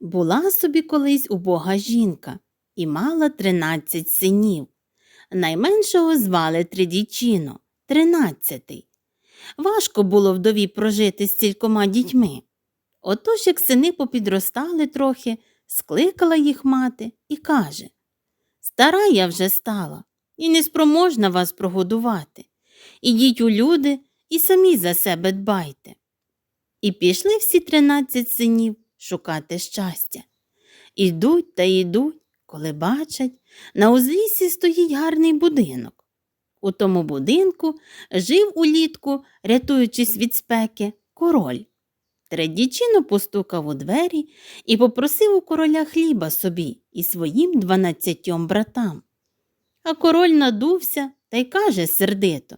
Була собі колись убога жінка і мала тринадцять синів. Найменшого звали Тридічіно, тринадцятий. Важко було вдові прожити з кількома дітьми. Отож, як сини попідростали трохи, скликала їх мати і каже Стара я вже стала і неспроможна вас прогодувати. Ідіть у люди і самі за себе дбайте. І пішли всі тринадцять синів шукати щастя. Ідуть та йдуть, коли бачать, на узліссі стоїть гарний будинок. У тому будинку жив улітку, рятуючись від спеки, король. Тредічино постукав у двері і попросив у короля хліба собі і своїм дванадцятьом братам. А король надувся та й каже сердито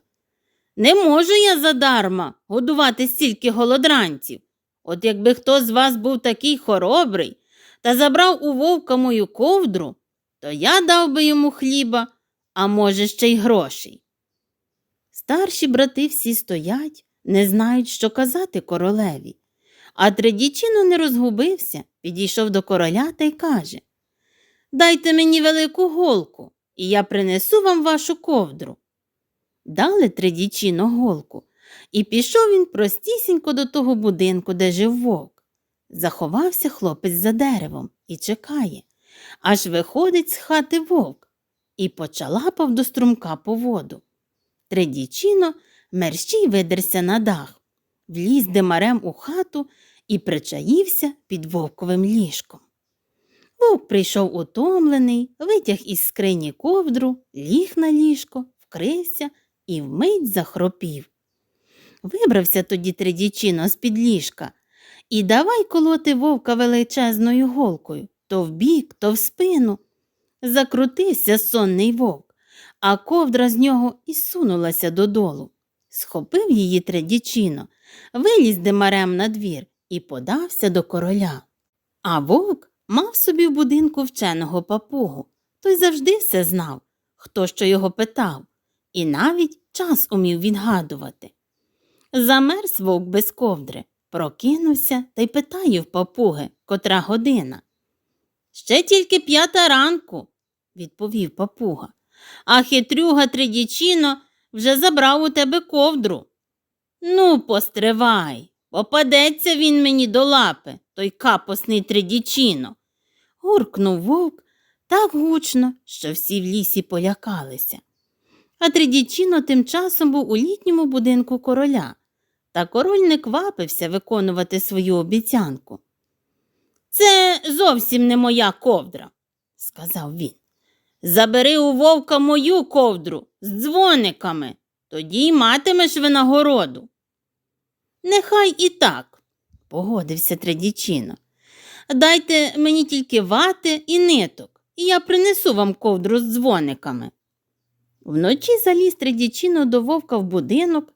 Не можу я задарма годувати стільки голодранців. От якби хто з вас був такий хоробрий та забрав у вовка мою ковдру, то я дав би йому хліба, а може, ще й грошей. Старші брати всі стоять, не знають, що казати королеві. А Тредічино не розгубився, підійшов до короля та й каже Дайте мені велику голку, і я принесу вам вашу ковдру. Дали Тредічино голку, і пішов він простісінько до того будинку, де жив вовк. Заховався хлопець за деревом і чекає, аж виходить з хати вовк і почалапав до струмка по воду. Тредічино мерщій видерся на дах, вліз димарем у хату і причаївся під вовковим ліжком. Вовк прийшов утомлений, витяг із скрині ковдру, ліг на ліжко, вкрився і вмить захропів. Вибрався тоді Тредічино з-під ліжка і давай колоти вовка величезною голкою то в бік, то в спину. Закрутився сонний вовк, а ковдра з нього і сунулася додолу. Схопив її Тредічино, виліз димарем на двір і подався до короля. А вовк мав собі в будинку вченого папугу, той завжди все знав, хто що його питав, і навіть час умів відгадувати. Замерз вовк без ковдри, прокинувся та й питає в папуги, котра година. Ще тільки п'ята ранку, відповів папуга, а хитрюга Тридічино вже забрав у тебе ковдру. Ну, постривай, попадеться він мені до лапи, той капосний Тридічино. Гуркнув вовк так гучно, що всі в лісі полякалися. А Тридічино тим часом був у літньому будинку короля, та король не квапився виконувати свою обіцянку. Це зовсім не моя ковдра, сказав він. Забери у вовка мою ковдру з дзвониками, тоді й матимеш винагороду. Нехай і так, погодився Тредічино. Дайте мені тільки вати і ниток, і я принесу вам ковдру з дзвониками. Вночі заліз Тредічино до вовка в будинок,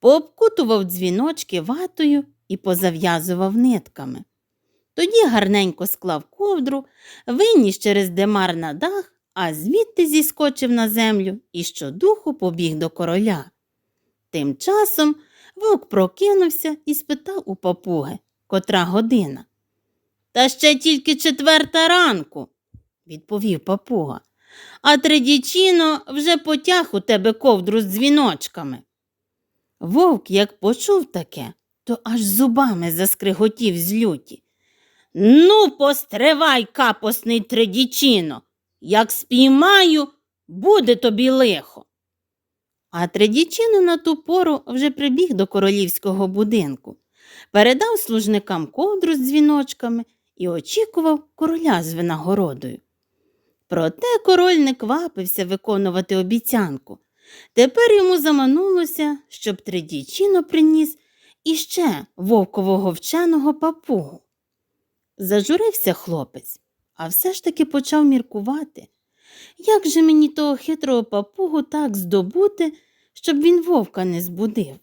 пообкутував дзвіночки ватою і позав'язував нитками. Тоді гарненько склав ковдру, виніс через демар на дах, а звідти зіскочив на землю і щодуху побіг до короля. Тим часом вовк прокинувся і спитав у папуги, котра година. Та ще тільки четверта ранку, відповів папуга, а Тредічино вже потяг у тебе ковдру з дзвіночками. Вовк, як почув таке, то аж зубами заскриготів з люті. Ну, постривай, капосний Тредічино, як спіймаю, буде тобі лихо. А Тредічино на ту пору вже прибіг до королівського будинку, передав служникам ковдру з дзвіночками і очікував короля з винагородою. Проте король не квапився виконувати обіцянку. Тепер йому заманулося, щоб Тредічино приніс іще вовкового вченого папугу. Зажурився хлопець, а все ж таки почав міркувати. Як же мені того хитрого папугу так здобути, щоб він вовка не збудив?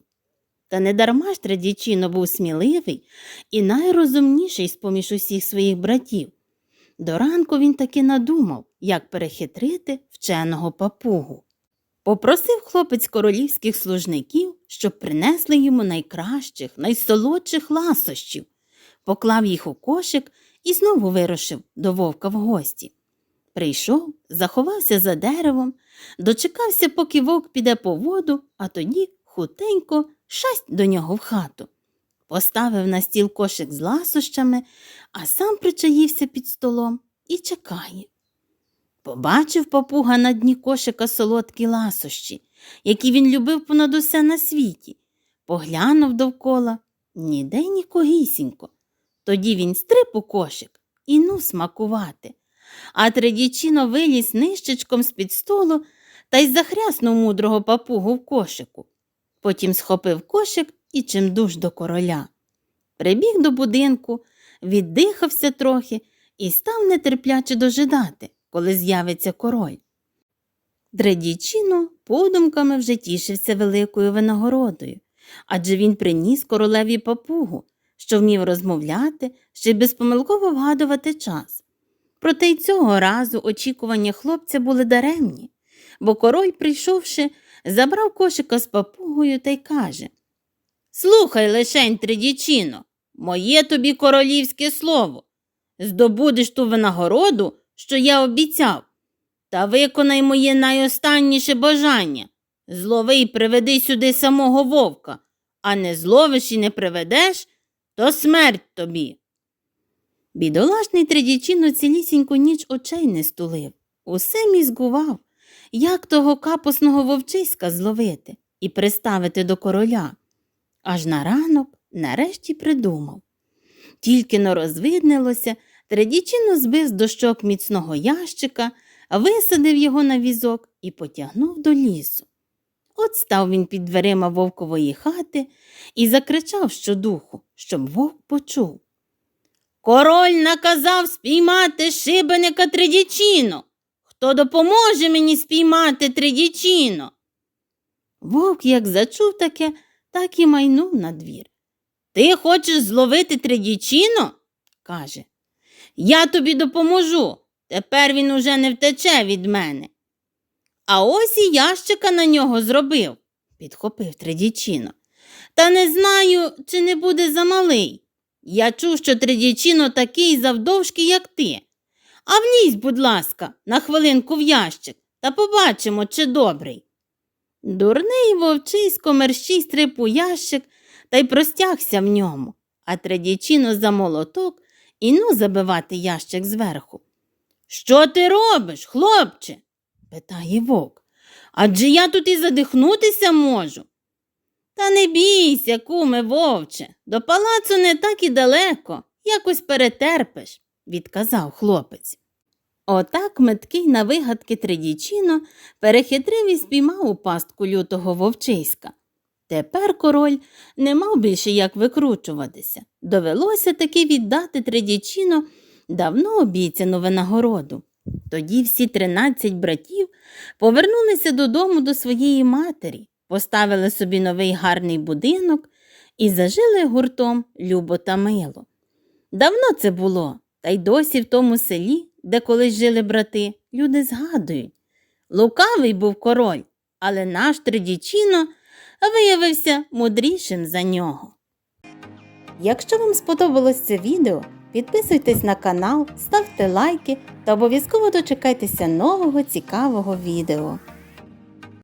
Та недарма ж Традічино був сміливий і найрозумніший з поміж усіх своїх братів. До ранку він таки надумав, як перехитрити вченого папугу. Попросив хлопець королівських служників, щоб принесли йому найкращих, найсолодших ласощів, поклав їх у кошик і знову вирушив до вовка в гості. Прийшов, заховався за деревом, дочекався, поки вовк піде по воду, а тоді хутенько шасть до нього в хату. Поставив на стіл кошик з ласощами, а сам причаївся під столом і чекає. Побачив папуга на дні кошика солодкі ласощі, які він любив понад усе на світі. Поглянув довкола ніде нікогісінько. Тоді він стриб у кошик і ну смакувати. А тредічино виліз нищечком з-під столу та й захряснув мудрого папугу в кошику. Потім схопив кошик і чимдуж до короля. Прибіг до будинку, віддихався трохи і став нетерпляче дожидати, коли з'явиться король. Дредічино подумками вже тішився великою винагородою, адже він приніс королеві папугу, що вмів розмовляти, ще й безпомилково вгадувати час. Проте й цього разу очікування хлопця були даремні, бо король, прийшовши, забрав кошика з папугою та й каже Слухай лишень, тридічино, моє тобі королівське слово. Здобудеш ту винагороду, що я обіцяв, та виконай моє найостанніше бажання. Злови й приведи сюди самого вовка, а не зловиш і не приведеш, то смерть тобі. Бідолашний тридічино цілісіньку ніч очей не стулив, усе мізгував, як того капосного вовчиська зловити і приставити до короля. Аж на ранок нарешті придумав. Тільки но розвиднилося, Тредічино збив з дощок міцного ящика, висадив його на візок і потягнув до лісу. От став він під дверима вовкової хати і закричав щодуху, щоб вовк почув. Король наказав спіймати шибеника Тридічіно. Хто допоможе мені спіймати Тридічіно? Вовк як зачув таке, так і майнув на двір. Ти хочеш зловити Тридічіно? каже. Я тобі допоможу. Тепер він уже не втече від мене. А ось і ящика на нього зробив, підхопив Тридічино. Та не знаю, чи не буде замалий. Я чув, що Тридічино такий завдовжки, як ти. А влізь, будь ласка, на хвилинку в ящик та побачимо, чи добрий. Дурний вовчисько мерщій стриб у ящик та й простягся в ньому, а Тридічино за молоток і ну забивати ящик зверху. Що ти робиш, хлопче? питає вовк. Адже я тут і задихнутися можу. Та не бійся, куме вовче, до палацу не так і далеко, якось перетерпиш, відказав хлопець. Отак меткий на вигадки Тридічино перехитрив і спіймав у пастку лютого вовчиська. Тепер король не мав більше як викручуватися. Довелося таки віддати Тридічино давно обіцяну винагороду. Тоді всі тринадцять братів повернулися додому до своєї матері, поставили собі новий гарний будинок і зажили гуртом любо та мило. Давно це було, та й досі в тому селі, де колись жили брати, люди згадують. Лукавий був король, але наш Тридічино виявився мудрішим за нього. Якщо вам сподобалось це відео, підписуйтесь на канал, ставте лайки та обов'язково дочекайтеся нового цікавого відео.